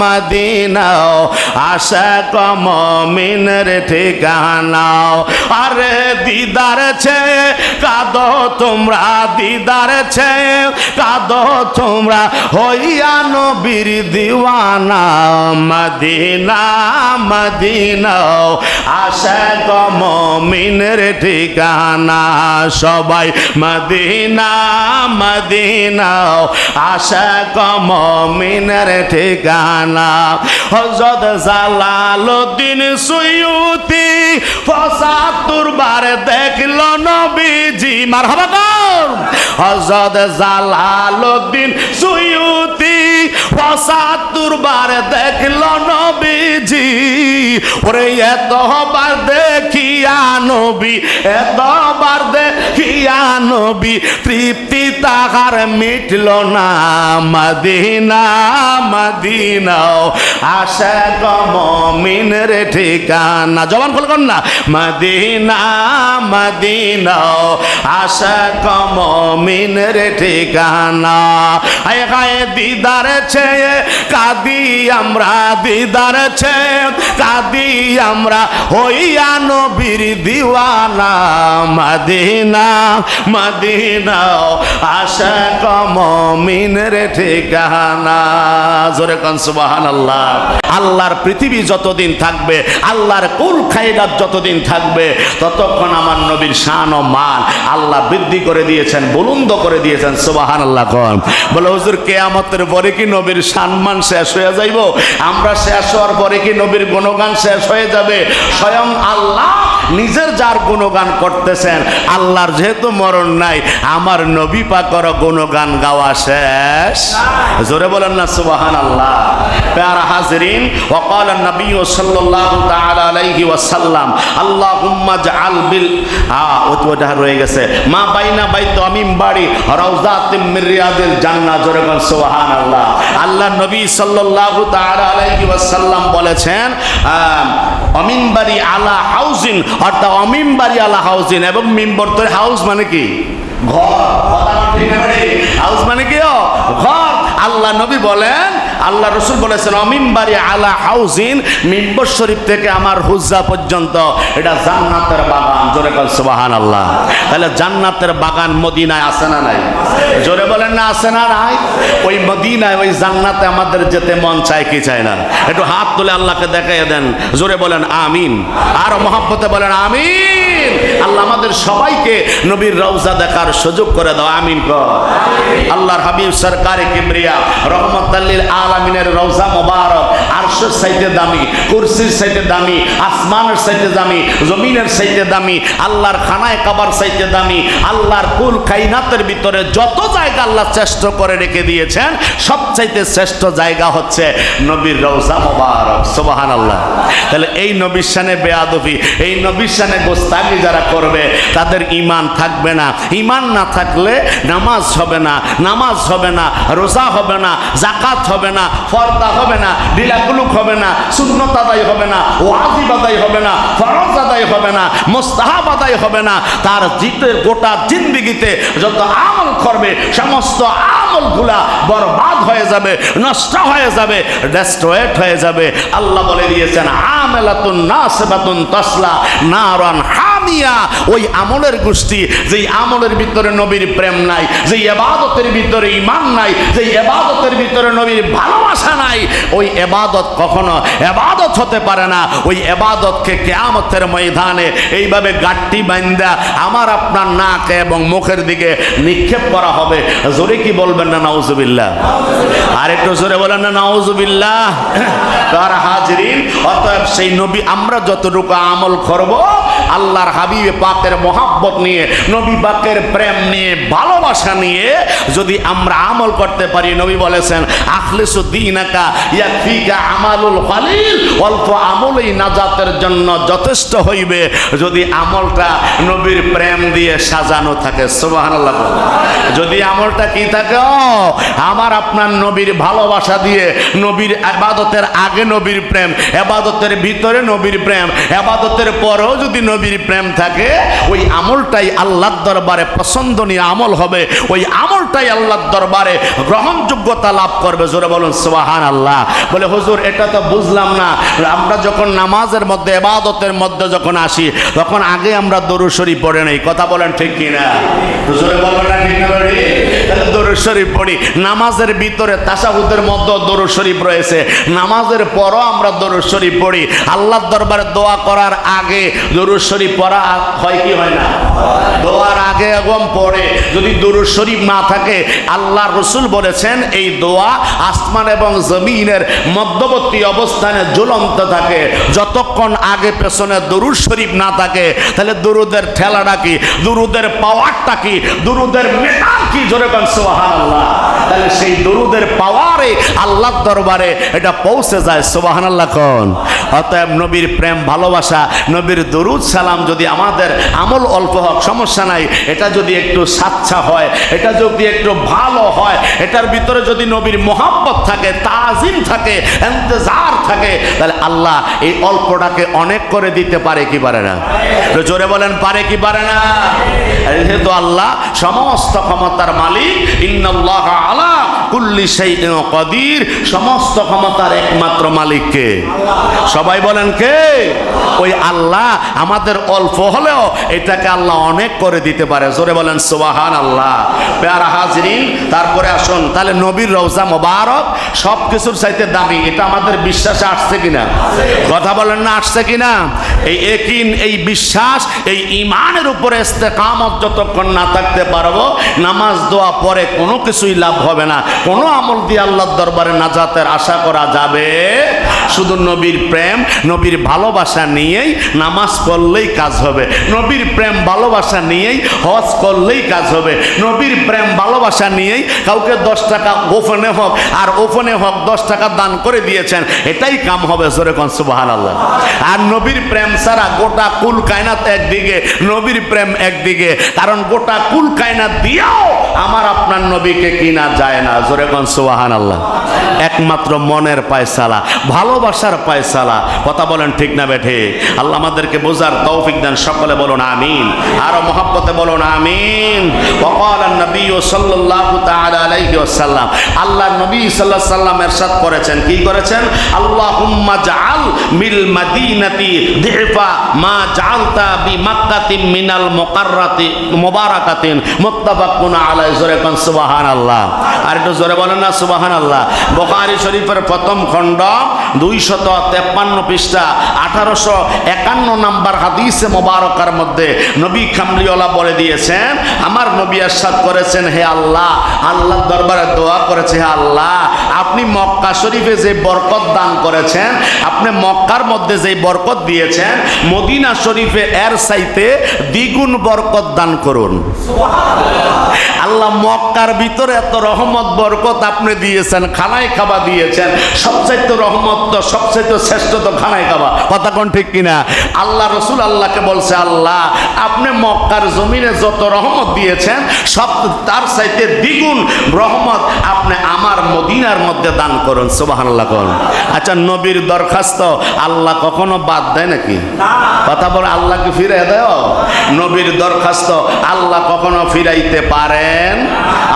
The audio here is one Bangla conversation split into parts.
মদিনাও আশা কমিনের ঠিকানাও। আরে দিদার ছে, কাদো তোমরা দিদার ছে, কাদো তোমরা হইয়া নবীর দিওয়ানা। মদিনা, মদিনাও আশা কমিনের ঠিকানা। সবাই মদিনা, মদিনাও আশা কমিনের ঠিকানা হজরত জালালুদ্দিন সুয়ুতি ফসাতুর বারে দেখল নবীজি মার হবা কর হজরত জালালুদ্দিন সুয়ুতি পঁচাত্তর বার দেখল নবীজি। ওরে এতবার দেখিয়া নবী এতবার দেখিয়া নবী, তৃপ্তি তাহার মিটল না। মদিনা মদিনাও আশা কমিনের ঠিকানা। জবান খুল কর না। মদিনা মদিনাও আশা কমিনের ঠিকানা। আয় গায়ে দিদার ছে কাদি আমরা দিদার ছে কাদি আমরা হইয়া নবীর দিওয়ানা। মদিনা মদিনাও আশা কমিনের ঠিকানা। জোরে কন সুবহানাল্লাহ। আল্লাহর পৃথিবী যতদিন থাকবে, আল্লাহর কুল খাইরাত যতদিন থাকবে, ততক্ষণ আমার নবীর শান ও মান আল্লাহ বৃদ্ধি করে দিয়েছেন, বুলন্দ করে দিয়েছেন, সুবহানাল্লাহ কন। বলে হুজুর, কেয়ামতের পরে কি নবীর সম্মান শেষ হয়ে যাইব আমরা শেষ হওয়ার পরে কি নবীর গুণগান শেষ হয়ে যাবে স্বয়ং আল্লাহ নিজের যার গুণগান করতেছেন আল্লাহর যেহেতু মরণ নাই আমার নবী পাকর গুণগান গাওয়া শেষ জোরে বলেন না সুবাহান আল্লাহ প্যারা হাজরিন وقال النبي صلى الله تعالى عليه وسلم اللهم اجعل بال হ্যাঁ ওটা রয়ে গেছে মা বাইনা বাইতো আমিন বাড়ি রাউজাতিম মিন রিয়াদিল জান্নাহ জোরে বলেন সুবহানাল্লাহ আল্লাহ নবী সাল্লাল্লাহু তাআলা ওয়াসাল্লাম বলেছেন অমিনবাড়ি আলা হাউজিন, অর্থাৎ অমিনবাড়ি আলা হাউজিন এবং মিম্বর তো হাউস মানে কি ঘর কথা না ঠিক না বেঠিক? হাউস মানে কি? ঘর আল্লাহ নবী বলেন আল্লাহ রসুল বলেছেন অমিনবাড়ি আলা হাউজিন মিম্বর শরীফ থেকে আমার হুজ্জা পর্যন্ত। এটা জান্নাতের বাগান। জোরে কল সুবাহান আল্লাহ তাহলে জান্নাতের বাগান মদিনায় আছে না নাই? জোরে বলেন না, আছে না নাই? ওই মদিনায়, ওই জান্নাতে আমাদের যেতে মন চায়, কি চায় না? একটু হাত তুলে আল্লাহকে দেখাই দেন। জোরে বলেন, আমিন। আর মহাব্বতে বলেন, আমিন। আল্লাহ আমাদের সবাইকে নবীর রওজা দেখার সুযোগ করে দাও, আমিন কর। আল্লাহর হাবিব সরকারে কিবরিয়া, রহমতাল্লিল আলামিনের রওজা মোবারক, আরশের সাইতে দামি, কুরসির সাইতে দামি, আসমানের সাইতে দামি, জমিনের সাইতে দামি, আল্লাহর খানায় কাবার সাইতে দামি, আল্লাহর কুল কাইনাতের ভিতরে যত জায়গা আল্লাহ শ্রেষ্ঠ করে রেখে দিয়েছেন, সবচাইতে শ্রেষ্ঠ জায়গা হচ্ছে নবীর রওজা মোবারক। সুবহান আল্লাহ তাহলে এই নবীর শানে বেয়াদবি, এই নবীর শানে গোস্তাগি যারা করবে, তাদের ইমান থাকবে না। ইমান না থাকলে নামাজ হবে না, নামাজ হবে না, রোজা হবে না জাকাত হবে না। ফর্দা হবে না ডিলাকুলুক হবে না, সুন্নত আদায় হবে না, ওয়াজিব আদায় হবে না, ফরজ আদায় হবে না, মোস্তাহাব আদায় হবে না। তার জিতে গোটা জিন্দিগিতে যত আমল করবে, সমস্ত আমলগুলা বরবাদ হয়ে যাবে, নষ্ট হয়ে যাবে ডেস্ট্রয়েট হয়ে যাবে। আল্লাহ বলে দিয়েছেন, আমেলাতুন নাসবাতুন তসলা, নারান হামিয়া ওই আমলের গোষ্ঠী, যেই আমলের ভিতরে নবীর প্রেম নাই, যেই এবাদতের ভিতরে ইমান নাই, যেই এবাদতের ভিতরে নবীর ভালোবাসা নাই, ওই এবাদত কখনো এবাদত হতে পারে না। ওই এবাদতকে কেয়ামতের ময়দানে এইভাবে গাঠটি বান্দা আমার আপনার নাক এবং মুখের দিকে নিক্ষেপ করা হবে। জোরে কি বলবেন না, নাউজুবিল্লাহ? আর একটু জোরে বলেন না, নাউজুবিল্লাহ? তার হাজরিন? অতএব সেই নবী আমরা যতটুকু আমল করব আল্লাহর হাবিবে পাকের মহাব্বত নিয়ে, নবী পাকের প্রেম নিয়ে, ভালোবাসা নিয়ে যদি আমরা আমল করতে পারি, নবী বলেছেন আখলিসুদ্দিনাকা ইয়াকফিকা আমালুল খালিল অল্প আমলই নাজাতের জন্য যথেষ্ট হইবে। যদি আমলটা নবীর প্রেম দিয়ে সাজানো থাকে, সুবহানাল্লাহ যদি আমলটা কি থাকে? আমার আপনার নবীর ভালোবাসা দিয়ে নবীর আবাদতের আগে নবীর প্রেম এবাদতের ভিতরে নবীর প্রেম এবাদতের পরেও যদি নবীর প্রেম থাকে, ওই আমলটাই আল্লাহর দরবারে পছন্দনীয় আমল হবে, ওই আমলটাই আল্লাহর দরবারে গ্রহণযোগ্যতা লাভ করবে। জোরে বলুন সোহান আল্লাহ বলে, হুজুর, এটা তো বুঝলাম না। আমরা যখন নামাজের মধ্যে এবাদতের মধ্যে যখন আসি, তখন আগে আমরা দরু শরীফ পড়ে নেই। কথা বলেন ঠিক কিনা? জোরে বলবেন না ঠিক না শরীফ পড়ি, নামাজের ভিতরে তাসাহুদের মধ্যে দরু শরীফ রয়েছে। নামাজের পরও আমরা দরু শরীফ পড়ি। আল্লাহর দরবারে দোয়া করার আগে দরু শরীফ পড়া হয় কি হয় না? দোয়ার আগে এবং পরে যদি দরু শরীফ না থাকে আল্লাহ রসুল বলেছেন, এই দোয়া আসমান এবং জমিনের মধ্যবর্তী অবস্থানে ঝুলন্ত থাকে। যতক্ষণ আগে পেছনে দরুদ শরীফ না থাকে, তাহলে দুরুদের ঠেলাটা কি? দুরুদের পাওয়ারটা কি? দুরুদের মেটার কি? জোরে কন তাহলে সেই দরুদের পাওয়ারে দরবারে এটা পৌঁছে যায় অতএব নবীর প্রেম, ভালোবাসা, নবীর দরুদ, সালাম যদি আমাদের আমল অল্প হোক, সমস্যা নাই। এটা যদি একটু হয়, এটা যদি একটু ভালো হয়, এটার ভিতরে যদি নবীর মোহাব্বত থাকে, তাজিম থাকে এন্তজার থাকে, তাহলে আল্লাহ এই অল্পটাকে অনেক করে দিতে পারে কি পারে না? জোরে বলেন, পারে কি পারে না? যেহেতু আল্লাহ সমস্ত ক্ষমতার মালিক ইন্নাল্লাহ আলা কুল্লি শাইইন কদির, সমস্ত ক্ষমতার একমাত্র মালিককে। সবাই বলেন কে? ওই আল্লাহ আমাদের অল্প হলেও এটাকে আল্লাহ অনেক করে দিতে পারে। জোরে বলেন সুবাহান আল্লাহ পেয়ারা হাজরিন, তারপরে আসুন, তাহলে নবীর রওজা মোবারক সব কিছুর চাইতে দামি, এটা আমাদের বিশ্বাসে আসছে কিনা? কথা বলেন না, আসছে কিনা? এই একিন এই বিশ্বাস, এই ইমানের উপরে ইস্তেকামত যতক্ষণ না থাকতে পারব, নামাজ দোয়া পরে কোনো কিছুই লাভ হবে না। কোনো আমল দিয়ে আল্লাহর দরবারে নাজাতের আশা করা যাবে? শুধু নবীর প্রেম, নবীর ভালোবাসা নিয়েই নামাজ পড়লেই কাজ হবে। নবীর প্রেম, ভালোবাসা নিয়েই হজ করলেই কাজ হবে। নবীর প্রেম, ভালোবাসা নিয়েই কাউকে দশ টাকা ওপেনে হোক আর ওপেনে হোক দশ টাকা দান করে দিয়েছেন, এটাই কাম হবে জোরে কন সুবাহান আল্লাহ আর নবীর প্রেম ছাড়া গোটা কুল কায়নাত একদিকে, নবীর প্রেম একদিকে। কারণ গোটা কুল কায়নাত দিয়েও আমার আপনার নবীকে কিনা যায় না। জোরে কন আল্লাহ একমাত্র মনের পায়সালা, ভালোবাসার পায়সালা। কথা বলেন ঠিক না বেঠে? আল্লাহ আমাদেরকে বোঝার তৌফিক দেন। সকলে বলুন আমিন। আরও মহাব্বতে বলুন আমিন। আল্লাহ নবী সাল্লাহ সাল্লাম এরশাদ করেছেন। কি করেছেন? আল্লাহ জাল মিল মাদিনাতি দিহফা মা জালতা বি মিনাল মুকাররাতি মুবারাকাতিন। মুত্তাফাকুন আলাইহি জোরে কোন সুবহানাল্লাহ। আর একটু জোরে বলেন না সুবহানাল্লাহ। বুখারী শরীফের প্রথম খণ্ড, দুইশত তেপ্পান্ন পৃষ্ঠা, আঠারোশো একান্ন নাম্বার হাদিসে মোবারকার মধ্যে নবী খামলিওয়ালা বলে দিয়েছেন, আমার নবী আসাদ করেছেন, হে আল্লাহ আল্লাহ দরবারে দোয়া করেছে, হে আল্লাহ, আপনি মক্কা শরীফে যে বরকত দান করেছেন, আপনি মক্কার মধ্যে যে বরকত দিয়েছেন, মদিনা শরীফে এর সাইতে দ্বিগুণ বরকত দান করুন। আল্লাহ মক্কার ভিতরে এত রহমত বরকত আপনি দিয়েছেন খানায় খাবা দিয়েছেন। সবচাইতে রহমত তো সবচাইতে শ্রেষ্ঠ তো খানায় খাবা। কথা কোন ঠিক কিনা? আল্লাহ রসুল আল্লাহকে বলছে আল্লাহ আপনি মক্কার জমিনে যত রহমত দিয়েছেন সব তার চাইতে দ্বিগুণ রহমত আপনি আমার মদিনার মধ্যে দান করুন। সুবাহান আল্লাহ করুন আচ্ছা নবীর দরখাস্ত আল্লাহ কখনো বাদ দেয় নাকি? কথা বলে আল্লাহকে ফিরে দেয় নবীর দরখাস্ত আল্লাহ কখনো ফিরাইতে পারেন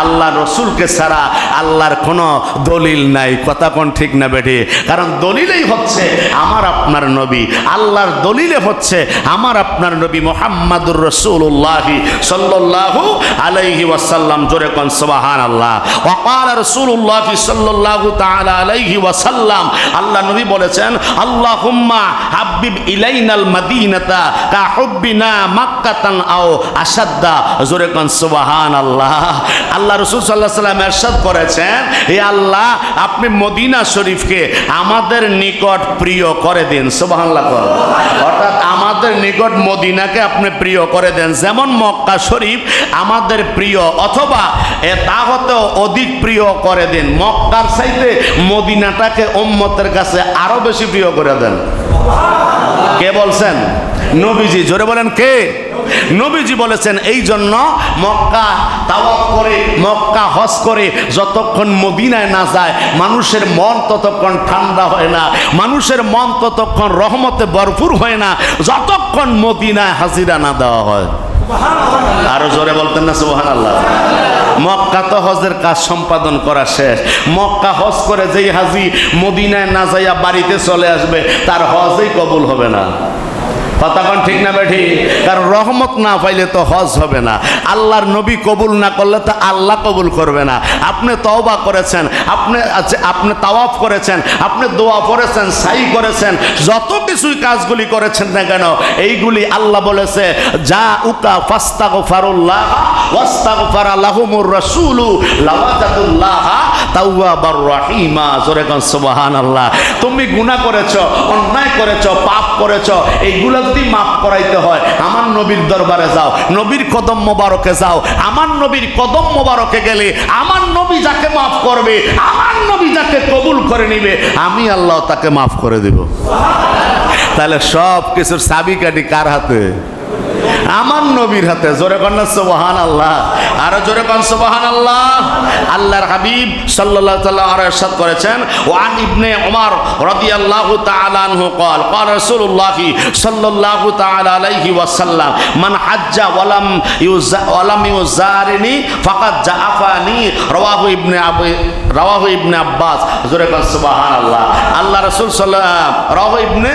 আল্লাহ রসুলকে ছাড়া আল্লাহর কোনো দলিল নাই। কথা কোন ঠিক না বেঠি? কারণ দলিলেই হচ্ছে আমার আপনার নবী। আল্লাহর দলিলে হচ্ছে আমার আপনার নবী মোহাম্মদুর রসুল্লাহি সাল্লাল্লাহু আলাইহি ওয়াসাল্লাম। জোরে কোন সুবহান আল্লাহ ওয়াকাল রসুল্লাহি সাল্লাল্লাহু তাআলা আলাইহি ওয়াসাল্লাম। আল্লাহ নবী বলেছেন, আল্লাহুম্মা হাবিব ইলাইনাল মাদিনাতা কা হুব্বিনা মাক্কাতান আও আসাদ্দা জোরে কোন সুবহান আল্লাহ আল্লাহ রসুল সাল্লাহ সাল্লাম এরশাদ করেছেন হে আল্লাহ, আপনি মদিনা শরীফকে আমাদের নিকট প্রিয় করে দিন, সুবহানাল্লাহ অর্থাৎ আমাদের নিকট মদিনাকে আপনি প্রিয় করে দেন। যেমন মক্কা শরীফ আমাদের প্রিয়, অথবা এ তা হতেও অধিক প্রিয় করে দিন। মক্কার চাইতে মদিনাটাকে উম্মতের কাছে আরও বেশি প্রিয় করে দেন। কে বলছেন? নবীজি জোরে বলেন কে? নবীজি বলেছেন এই জন্য মক্কা তাওয়াফ করে মক্কা হজ করে যতক্ষণ মদিনায় না যায় মানুষের মন ততক্ষণ ঠান্ডা হয় না মানুষের মন ততক্ষণ রহমতে ভরপুর হয় না যতক্ষণ মদিনায় হাজিরা না দেওয়া হয়। আরও জোরে বলতেন না সুবহান আল্লাহ মক্কা তো হজের কাজ সম্পাদন করা শেষ। মক্কা হজ করে যেই হাজি মদিনায় না যাইয়া বাড়িতে চলে আসবে তার হজই কবুল হবে না। কথাক্ষণ ঠিক না বেঠি? কারণ রহমত না পাইলে তো হজ হবে না। আল্লাহর নবী কবুল না করলে তো আল্লাহ কবুল করবে না। আপনি তওবা করেছেন, আপনি আপনি তাওয়াফ করেছেন, আপনি দোয়া করেছেন সাই করেছেন, যত কিছুই কাজগুলি করেছেন না কেন, এইগুলি আল্লাহ বলেছে, যা উকা ফাস্তাগ ফারুল্লাহ ওয়াস্তাগ ফারা লাহুমুর রাসূলু, লাওয়াজাতুল্লাহ তাওয়াবার রাহিমা। জোরে সুবহানাল্লাহ। তুমি গুনাহ করেছ, অন্যায় করেছ, পাপ করেছ, এইগুলো যদি মাফ করাইতে হয়, আমার নবীর দরবারে যাও, নবীর কদম মোবারকে যাও, আমার নবীর কদম মোবারকে গেলে আমার নবী যাকে মাফ করবে, আমার নবী যাকে কবুল করে নিবে, আমি আল্লাহ তাকে মাফ করে দেব। তাহলে সব কিছুর চাবিকাঠি কার হাতে? আমার নবীর হাতে জোরে কন্যা সুবহান আল্লাহ আরো জোরে কন সুবহান আল্লাহ আল্লাহর হাবিব সাল্লাল্লাহু তাআলা আর ইরশাদ করেছেন ওয়ান ইবনে ওমর রাদিয়াল্লাহু তাআলা আনহু قال قال رسول الله صلى الله تعالى عليه وسلم من حج ولم يز ولم يزارني فقد جاءفني رواه ابن ابي رواه ابن عباس জোরে কন সুবহান আল্লাহ আল্লাহ রাসূল সাল্লাল্লাহু রাওয়াহ ইবনে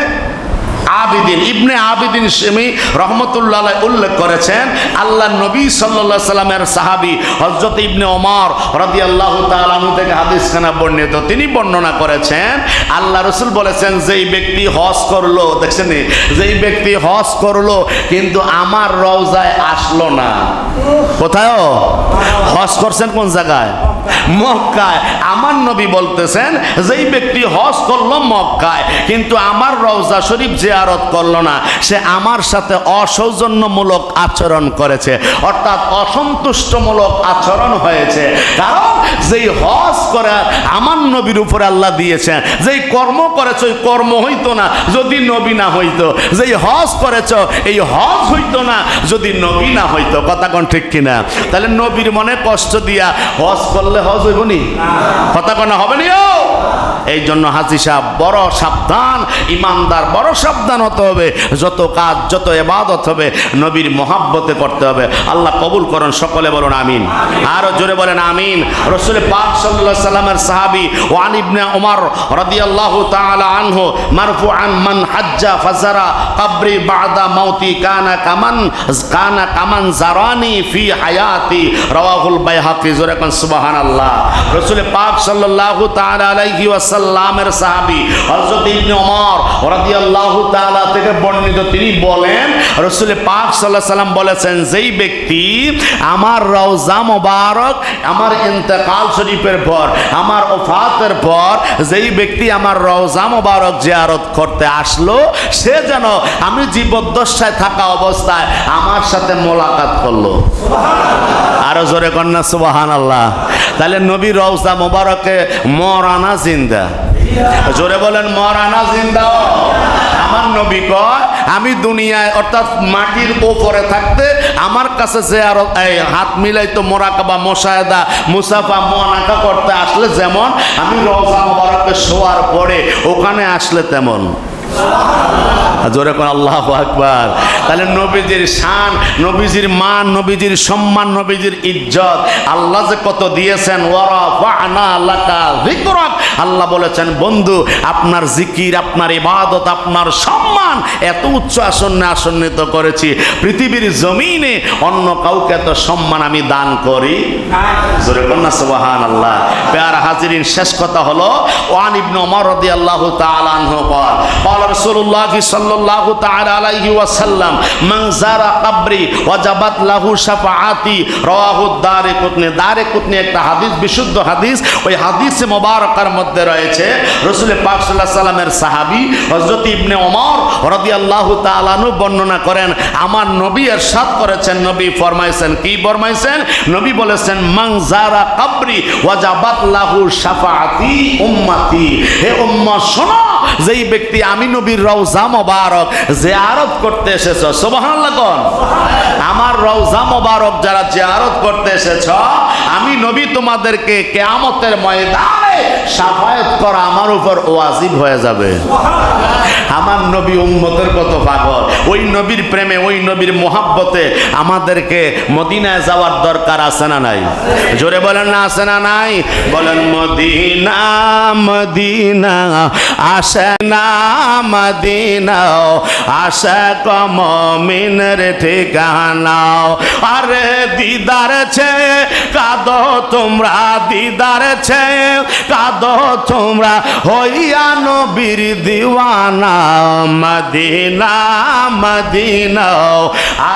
আবিদিন, ইবনে আবিদিন সেমি রহমতুল্লাহ উল্লেখ করেছেন, আল্লাহ নবী সাল্লাহ সাল্লামের সাহাবি হজরত ইবনে ওমর রদি আল্লাহ তালু থেকে হাদিসখানা বর্ণিত। তিনি বর্ণনা করেছেন, আল্লাহ রসুল বলেছেন, যেই ব্যক্তি হজ করল, দেখছেন যেই ব্যক্তি হজ করল, কিন্তু আমার রওজায় আসলো না। কোথায় হজ করছেন কোন জায়গায়? মক্কায়। আমার নবী বলতেছেন, যেই ব্যক্তি হজ করল মক্কায়, কিন্তু আমার রওজা শরীফ জিয়ারত করল না, সে আমার সাথে অসৌজন্যমূলক আচরণ করেছে। অর্থাৎ অসন্তুষ্টমূলক আচরণ হয়েছে। কারণ যেই হজ করে আমার নবীর উপরে আল্লাহ দিয়েছেন। যেই কর্ম করেছ ওই কর্ম হইতো না যদি নবী না হইতো। যেই হজ করেছ এই হজ হইতো না যদি নবী না হইতো। কথা কন ঠিক কিনা? তাহলে নবীর মনে কষ্ট দিয়া হজ করলে হজ হইব নি। কথা কনা হবে নি ও? এই জন্য হাজি সাহেব, বড় সাবধান, ইমানদার, বড় সাবধান হতে হবে। যত কাজ, যত এবাদত হবে, নবীর মহাব্বতে করতে হবে। আল্লাহ কবুল করুন, সকলে বলুন আমিন। আরও জোরে বলেন আমিন। রসুল পাক সাল্লাল্লাহু সাল্লামের সাহাবী ওয়ান ইবনে ওমর রাদিয়াল্লাহু তাআলা আনহু মারফু আন মান হাজ্জা ফাজারা কবরি বাদা মাউতি কানা কামান কানা কামান জারানি ফি হায়াতি। রাওয়াহুল বাইহাকি, জোরে কোন, সুবহানাল্লাহ। রসুল পাক সাল্লাল্লাহু তাআলা আলাইহি ওয়াসাল্লামের সাহাবী হযরত ইবনে ওমর রাদিয়াল্লাহু তাআলা থেকে বর্ণিত। তিনি বলেন, রসুল পাক সাল্লাল্লাহু সাল্লাম বলেছেন, যেই ব্যক্তি আমার রওজা মোবারক, আমার ইন্তেকাল শরীফের পর, আমার ওফাতের পর, যেই ব্যক্তি আমার রওজা মোবারক জিয়ারত করতে আসলো, সে যেন আমি জীবদ্দশায় থাকা অবস্থায় আমার সাথে মোলাকাত করল। আরও জোরে কন্যা সুবাহান আল্লাহ তাহলে নবী রওজা মোবারকে মরানা জিন্দা। জোরে বলেন, মরানা জিন্দা। আমার নবী কয়, আমি দুনিয়ায় অর্থাৎ মাটির ওপরে থাকতে আমার কাছে যে আর হাত মিলাইতো মোরাকাবা মোশাহেদা মুসাফা, মোনাকা করতে আসলে যেমন, আমি রওজা মোবারকে শোয়ার পরে ওখানে আসলে তেমন। জোরে কোন আল্লাহ আকবার তাহলে নবীজির শান নবীজির মান নবীজির সম্মান নবীজির ইজ্জত আল্লাহ যে কত দিয়েছেন ওয়ারা ফানা লাকা যিকরাক আল্লাহ বলেছেন বন্ধু আপনার জিকির আপনার ইবাদত আপনার সম্মান এত উচ্চ আসন্নে আসন্নিত করেছি পৃথিবীর জমিনে অন্য কাউকে এত সম্মান আমি দান করি জোরে কন্যা সুবাহান আল্লাহ পেয়ার হাজিরিন শেষ কথা হলো ওয়ান ইবনে ওমর রাদিয়াল্লাহু তাআলা আনহু قال قال رسول الله صلى সাল্লাল্লাহু তাআলা আলাইহি ওয়াসাল্লাম মাংজারা কাবরি ওয়াজাবাত লাহু শাফাআতি রাওয়াহু দারে কুতনি। একটা হাদিস, বিশুদ্ধ হাদিস। ওই হাদিসে মোবারকার মধ্যে রয়েছে, রসুল পাক সাল্লাহ সাল্লামের সাহাবি হজরত ইবনে ওমর রাদিয়াল্লাহু তাআলানু বর্ণনা করেন, আমার নবী এরশাদ করেছেন, নবী ফরমাইছেন। কি ফরমাইছেন? নবী বলেছেন মাংজারা কাবরি ওয়াজাবাত লাহু শাফাআতি উম্মতি। হে উম্মত, শোনো! যেই ব্যক্তি আমি নবীর রওজা মোবারক যে আরত করতে এসেছ সুবহানাল্লাহ কোন? আমার রওজা মোবারক যারা যে আরত করতে এসেছ আমি নবী তোমাদেরকে কেয়ামতের ময়দানে সাফায়াত করা আমার উপর ওয়াজিব হয়ে যাবে। আমার নবী উম্মতের কত পাগল। ওই নবীর প্রেমে, ওই নবীর মোহাব্বতে আমাদেরকে মদিনায় যাওয়ার দরকার আছে না নাই? জোরে বলেন না আছে না নাই? বলেন, মদিনা মদিনা, আসে না মদিনা, আসে কম মিনের ঠিকানাও আরে দিদার ছে, কাদো তোমরা দিদার ছে কাদো, তোমরা হইয়া নবীর দিওয়ানা, মদিনা মদিনা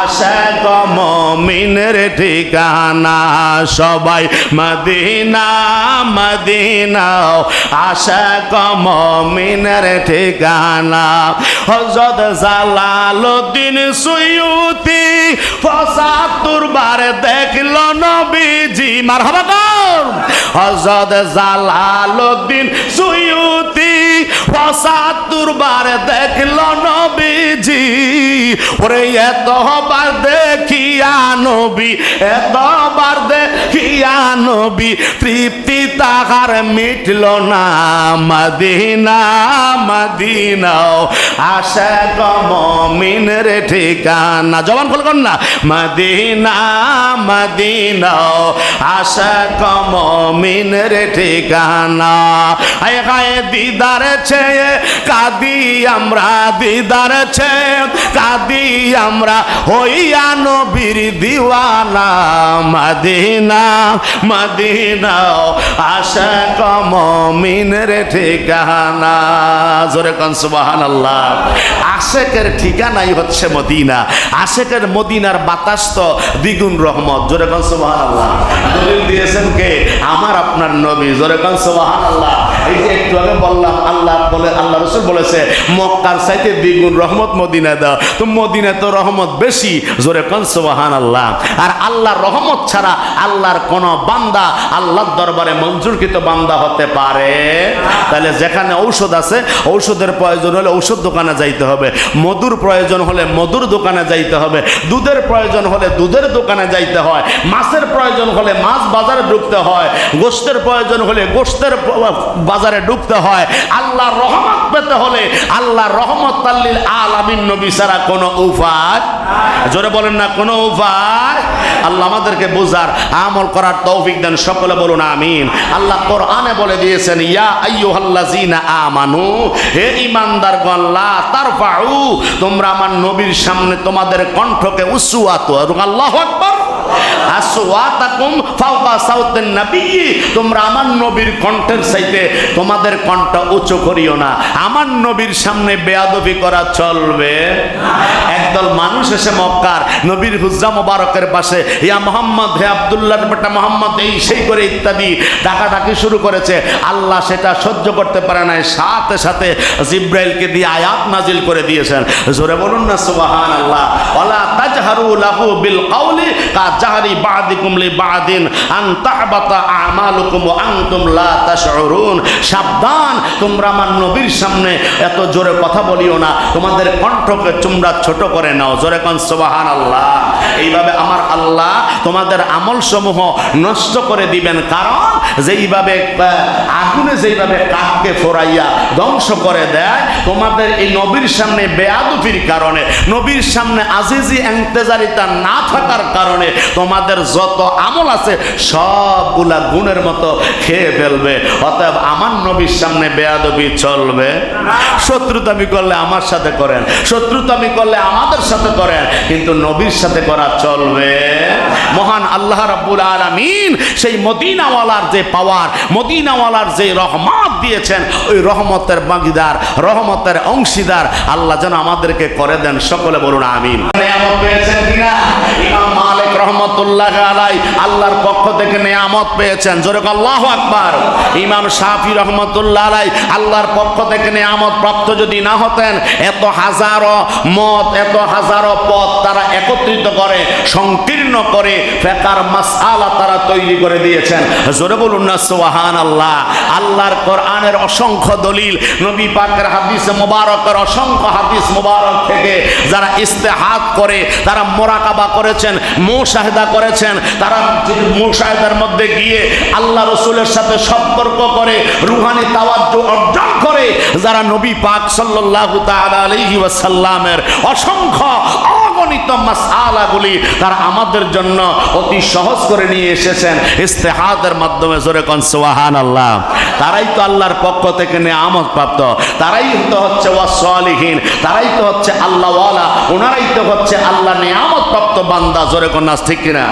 আসে কম মিনের ঠিকানা, সবাই মদিনা মদিনা আসে কম মিনের ঠিকানা। হজরত জালালুদ্দিন সুয়ুতি পঁচাত্তর বার দেখল নবীজি মার হবা হজরত জালালুদ্দিন সুয়ুতি পঁচাত্তর বার দেখল নবীজি। ওরে এতবার দেখিয়া নবী এতবার দেখিয়া নবী, তৃপ্তি তাহার মিটল না। মদিনা মদিনা আশা কম মিনের ঠিকানা। জবান খোল না। মদিনা মদিনা আশা কম মিনের ঠিকানা। আয় হায় দিদার ছেয়ে কাদি আমরা, দিদার ছে কাদি আমরা, হইয়া নবীর দিওয়ানা মদিনা মদিনা আশা কম মিনের ঠিকানা। জোরে কন সুবাহান আল্লাহ আশেকের ঠিকানাই হচ্ছে মদিনা। আশেকের মদিনার বাতাস তো দ্বিগুণ রহমত। জোরে কন সুবাহান আল্লাহ দলিল দিয়েছেন কে? আমার আপনার নবী। জোরে কন সুবাহান আল্লাহ তাহলে যেখানে ঔষধ আছে, ঔষধের প্রয়োজন হলে ঔষধ দোকানে যাইতে হবে। মধুর প্রয়োজন হলে মধুর দোকানে যাইতে হবে। দুধের প্রয়োজন হলে দুধের দোকানে যাইতে হয়। মাছের প্রয়োজন হলে মাছ বাজারে ঢুকতে হয়। গোস্তের প্রয়োজন হলে গোস্তের বাজারে ঢুকতে হয়। আল্লাহর রহমত পেতে হলে আল্লাহর রহমত তাল্লিল আলামিন নবী ছাড়া কোনো উপায় জোরে বলেন না, কোনো উপায় আল্লাহ আমাদেরকে বোঝার, আমল করার তৌফিক দেন, সকলে বলুন আমিন। আল্লাহ কোরআনে বলে দিয়েছেন, ইয়া আইয়ুহাল্লাযিনা আমানু, হে ঈমানদারগণ, লা তারফাউ, তোমরা আমার নবীর সামনে তোমাদের কণ্ঠকে উঁচু আতো আল্লাহু আকবার। নবী তোমরা আমার নবীর কণ্ঠের তোমাদের কণ্ঠ উঁচু করিও না। আমার নবীর সামনে বেয়াদবি করা চলবে। একদল মানুষ এসে মক্কার নবীর হুজ্জা মোবারকের পাশে, ইয়া মোহাম্মদ, হে আব্দুল্লাহ বেটা মোহাম্মদ, এই সেই করে ইত্যাদি ডাকাডাকি শুরু করেছে। আল্লাহ সেটা সহ্য করতে পারে নাই। সাথে সাথে জিব্রাইলকে দিয়ে আয়াত নাজিল করে দিয়েছেন। জোরে বলুন না সুবাহান আল্লাহ ওয়ালা তাজহারু লাহু বিল কাউলি কা জাহরি বাদিকুম লি বাদিন আন আমালুকুম ওয়া আনতুম লা তাশউরুন। সাবধান, তোমরা আমার নবীর সামনে এত জোরে কথা বলিও না। তোমাদের কণ্ঠকে তোমরা ছোট করে নাও। জোরে কন সুবাহান আল্লাহ এইভাবে আমার আল্লাহ তোমাদের আমল সমূহ নষ্ট করে দিবেন। কারণ যেইভাবে আগুনে যেইভাবে কাঠকে ফোরাইয়া ধ্বংস করে দেয় তোমাদের এই নবীর সামনে বেয়াদুফির কারণে নবীর সামনে আজিজি এন্তেজারিতা না থাকার কারণে তোমাদের যত আমল আছে সবগুলা গুণের মতো খেয়ে ফেলবে। অতএব আমার নবীর সামনে বেয়াদবি চলবে। শত্রুতামি করলে আমার সাথে করেন। শত্রুতামি করলে আমাদের সাথে করেন, কিন্তু নবীর সাথে করা চলবে। মহান আল্লাহ রাব্বুল আলামিন সেই মদিনাওয়ালার যে পাওয়ার মদিনাওয়ালার যে রহমত দিয়েছেন, ওই রহমতের বাগিদার, রহমতের অংশীদার, আল্লাহ যেন আমাদেরকে করে দেন। সকলে বলুন, আমিন। পেয়েছেন কিনা? রহমতুল্লাহ আলাই আল্লাহর পক্ষ থেকে নেয়ামত পেয়েছেন। জোরে আল্লাহ আকবার। ইমাম শাফি রহমতুল্লাহ আলাই আল্লাহর পক্ষ থেকে নেয়ামত প্রাপ্ত যদি না হতেন, এত হাজারো মত, এত হাজারো পথ তারা একত্রিত করে, সংকীর্ণ করে ফেকার মাসআলা তারা তৈরি করে দিয়েছেন। জোরে বলুন না সুবহান আল্লাহ আল্লাহর কোরআনের অসংখ্য দলিল, নবী পাকের হাদিস মোবারকের অসংখ্য হাদিস মোবারক থেকে যারা ইস্তেহাত করে, তারা মোরাকাবা করেছেন মুশাহেদা করেছেন, তারা মুশাহেদার মধ্যে গিয়ে আল্লাহ রসুলের সাথে সম্পর্ক করে, রুহানি তাওয়াজ্জু অর্জন করে, যারা নবী পাক সাল্লাল্লাহু তাআলা আলাইহি ওয়াসাল্লামের অসংখ্য অগণিত তারা আমাদের জন্য অতি সহজ করে নিয়ে এসেছেন, ইস্তেহাদের মাধ্যমে জোরে কোন সুবহানাল্লাহ। তারাই তো আল্লাহর পক্ষ থেকে নেয়ামত প্রাপ্ত। তারাই তো হচ্ছে ওয়াসলিহীন তারাই তো হচ্ছে আল্লাহওয়ালা। ওনারাই তো হচ্ছে আল্লাহ নেয়ামত প্রাপ্ত বান্দা, জোরে কন্যাস ঠিক কিনা?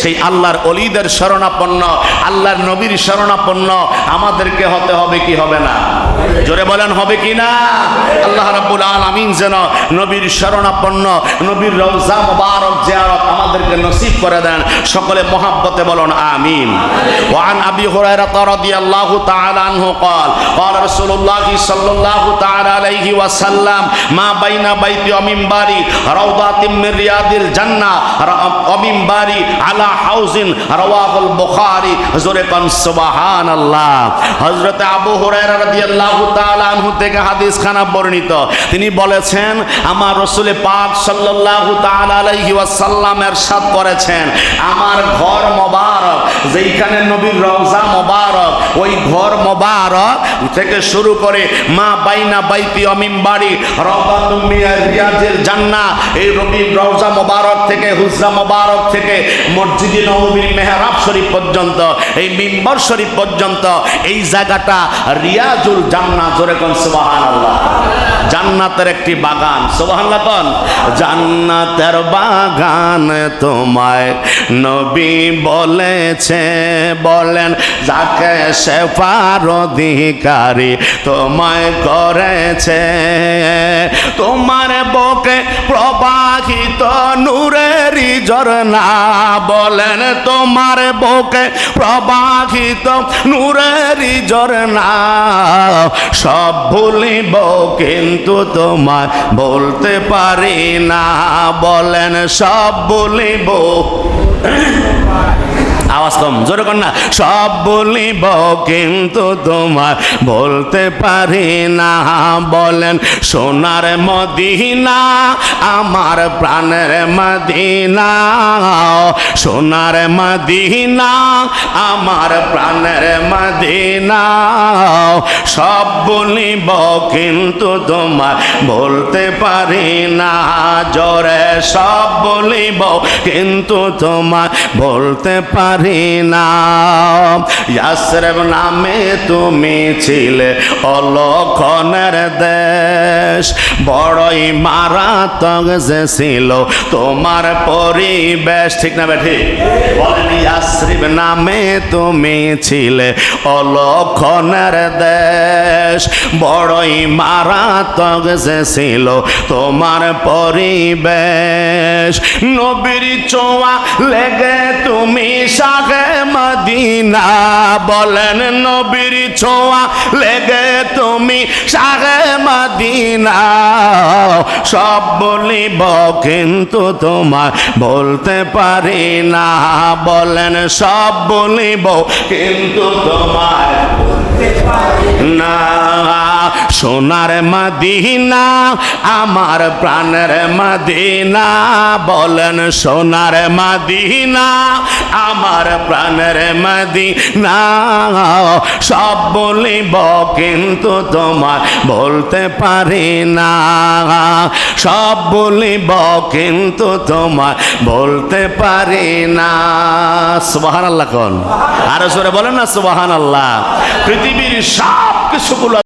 সেই আল্লাহর অলিদের শরণাপন্ন, আল্লাহর নবীর শরণাপন্ন আমাদেরকে হতে হবে কি হবে না? জোরে বলেন হবে কি না আল্লাহ রাব্বুল আলামিন যেন নবীর শরণাপন্ন নবীর রওজা মুবারক জিয়ারত আমাদেরকে নসিব করে দেন সকলে মহাব্বতে বলুন আমিন ওয়ান আবি হুরায়রা রাদিয়াল্লাহু তাআলা আনহু قال قال رسول الله صلى الله تعالى عليه وسلم ما بين بيتي ومنبري روضات من رياض الجنة ومنبري على حوض رواه البخاري حضور কোন সুবহানাল্লাহ হযরত আবু হুরায়রা রাদিয়াল্লাহু তাআলা আনহু থেকে হাদিস খানা বর্ণিত। তিনি বলেছেন, আমার রসুল পাক এরশাদ করেছেন, আমার ঘর মোবারক, যেইখানে নবীর রওজা মোবারক, ওই ঘর মোবারক থেকে শুরু করে মা বাইনা বাইতি অমিম বাড়ি রিয়াজিল জান্নাহ, এই নবীর রওজা মোবারক থেকে মোবারক থেকে মসজিদে নববীর মেহরাব শরীফ পর্যন্ত, এই মিম্বর শরীফ পর্যন্ত, এই জায়গাটা রিয়াজুল জান্নাহ জোরে কোন সুবহানাল্লাহ। জান্নাতের একটি বাগান, সুবহানাল্লাহ কোন? জান্নাতের বাগান তোমায় নবী বলেছে, বলেন, যাকে শেফার অধিকারী তোমায় করেছে, তোমার ঝরনা বলেন তোমার বুকে প্রবাহিত নূরেরই না সব ভুলিব কিন্তু তোমার বলতে পারি না। বলেন সব বলিব আওয়াজ কম, জোরে কর না। সব বলিব কিন্তু তোমার বলতে পারি না। বলেন, সোনার মদিনা, আমার প্রাণের মদিনা। সোনার মদিনা, আমার প্রাণের মদিনা। সব বলিব কিন্তু তোমার বলতে পারি না। জোরে সব বলিব কিন্তু তোমার বলতে পারি না। ইয়াসরেব নামে তুমি ছিলে অলক্ষণের দেশ। বড়ই মারাত্মক যে ছিল তোমার পরিবেশ। ঠিক না বেঠি? বলেন নামে তুমি ছিলে অলক্ষণের দেশ। বড়ই মারাত্মক যে ছিল তোমার পরিবেশ। নবীর চোয়া লেগে তুমি সাগে মদিনা। বলেন নবীর ছোঁয়া লেগে তুমি সাগে মদিনা সব বলিব কিন্তু তোমার বলতে পারি না। বলেন, সব বলিব কিন্তু তোমার না। সোনার আমার প্রাণের মদিনা। বলেন, সোনার আমার প্রাণের সব বলিব কিন্তু তোমার বলতে পারি না। সব বলিব, কিন্তু তোমার বলতে পারে না। সুবাহান আল্লাহ কন। আরও সরে বলেন না সুবাহান আল্লাহ পৃথিবীর সব কিছুগুলো